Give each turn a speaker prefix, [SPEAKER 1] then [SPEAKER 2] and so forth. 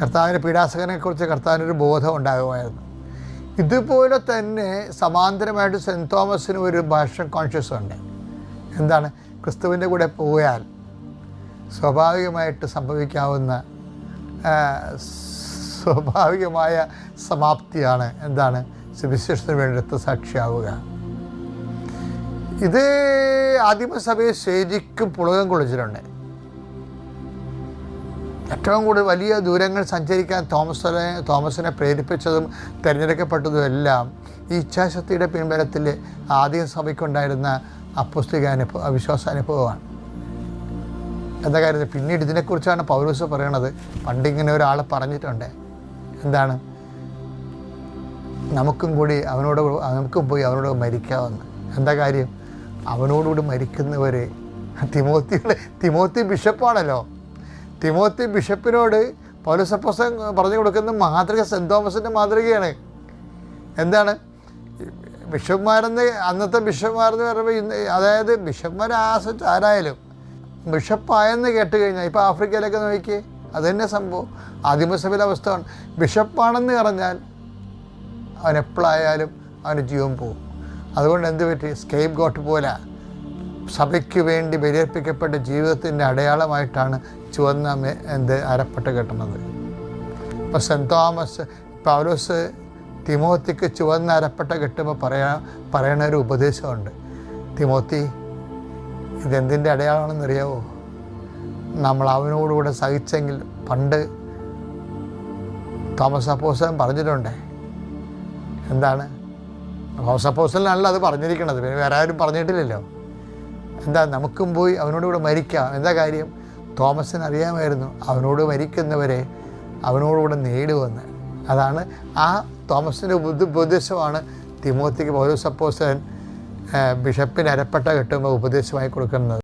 [SPEAKER 1] കർത്താവിന്റെ പീഡാസകനെക്കുറിച്ച് കർത്താവിനൊരു ബോധം ഉണ്ടാകുമായിരുന്നു. ഇതുപോലെ തന്നെ സമാന്തരമായിട്ട് സെന്റ് തോമസിന് ഒരു ഭാഷ കോൺഷ്യസ് ഉണ്ട്. എന്താണ്? ക്രിസ്തുവിന്റെ കൂടെ പോയാൽ സ്വാഭാവികമായിട്ട് സംഭവിക്കാവുന്ന സ്വാഭാവികമായ സമാപ്തിയാണ് എന്താണ്? സുവിശേഷത്തിന് വേണ്ടി രക്തസാക്ഷിയാവുക. ഇത് ആദിമസഭയെ ശരിക്കും പുളകം കൊള്ളിച്ചിട്ടുണ്ട്. ഏറ്റവും കൂടുതൽ വലിയ ദൂരങ്ങൾ സഞ്ചരിക്കാൻ തോമസിനെ തോമസിനെ പ്രേരിപ്പിച്ചതും തിരഞ്ഞെടുക്കപ്പെട്ടതും എല്ലാം ഈ ഇച്ഛാശക്തിയുടെ പിൻബലത്തിൽ ആദ്യം സഭയ്ക്കുണ്ടായിരുന്ന അപ്പുസ്തിക അനുഭവ വിശ്വാസാനുഭവമാണ് എന്താ കാര്യം പിന്നീട് ഇതിനെക്കുറിച്ചാണ് പൗരൂസ് പറയണത്. പണ്ടിങ്ങനെ ഒരാൾ പറഞ്ഞിട്ടുണ്ട്. എന്താണ്? നമുക്കും കൂടി അവനോട് നമുക്കും പോയി അവനോട് മരിക്കാമെന്ന് എന്താ കാര്യം? അവനോടുകൂടി മരിക്കുന്നവർ തിമോത്തിയുടെ തിമോത്തി ബിഷപ്പാണല്ലോ. തിമോത്തി ബിഷപ്പിനോട് പൗലസപ്പോസൻ പറഞ്ഞു കൊടുക്കുന്ന മാതൃക സെന്റ് തോമസിന്റെ മാതൃകയാണ്. എന്താണ്? ബിഷപ്പ്മാരെന്ന് അന്നത്തെ ബിഷപ്പ്മാരെന്ന് പറയുമ്പോൾ ഇന്ന് അതായത് ബിഷപ്പ്മാർ ആശ്രയിച്ച് ആരായാലും ബിഷപ്പായെന്ന് കേട്ട് കഴിഞ്ഞാൽ ഇപ്പോൾ ആഫ്രിക്കയിലൊക്കെ നോക്കിയേ തന്നെ സംഭവം. ആദിമസഭയിലെ അവസ്ഥയാണ്. ബിഷപ്പാണെന്ന് പറഞ്ഞാൽ അവൻ എപ്പോഴായാലും അവന് ജീവൻ പോകും. അതുകൊണ്ട് എന്ത് പറ്റി? സ്കേപ്പ് ഗോട്ട് പോലെ. സഭയ്ക്ക് വേണ്ടി ബലിയർപ്പിക്കപ്പെട്ട ജീവിതത്തിന്റെ അടയാളമായിട്ടാണ് ചുവന്ന എന്ത് അരപ്പട്ട് കെട്ടുന്നത്. ഇപ്പോൾ സെന്റ് തോമസ് പൗലോസ് തിമോത്തിക്ക് ചുവന്ന അരപ്പട്ട കെട്ടുമ്പോൾ പറയാ പറയണ ഒരു ഉപദേശമുണ്ട്. തിമോത്തി ഇതെന്തിന്റെ അടയാളമാണെന്ന് അറിയാവോ നമ്മൾ അവനോടുകൂടെ സഹിച്ചെങ്കിൽ പണ്ട് തോമസ് അപ്പോസൻ പറഞ്ഞിട്ടുണ്ടേ. എന്താണ്? തോമസ് അപ്പോസലിനല്ല അത് പറഞ്ഞിരിക്കണത് പിന്നെ വേറെ ആരും പറഞ്ഞിട്ടില്ലല്ലോ. എന്താ നമുക്കും പോയി അവനോട് കൂടെ മരിക്കാം? എന്താ കാര്യം? തോമസിന് അറിയാമായിരുന്നു അവനോട് മരിക്കുന്നവരെ അവനോടുകൂടെ നേടുവെന്ന്. അതാണ് ആ തോമസിന്റെ ഉപദ ഉപദേശമാണ് തിമോത്തിക്ക് പൗരസപ്പോസൻ ബിഷപ്പിന് അരപ്പെട്ട കെട്ടുമ്പോൾ ഉപദേശമായി കൊടുക്കുന്നത്.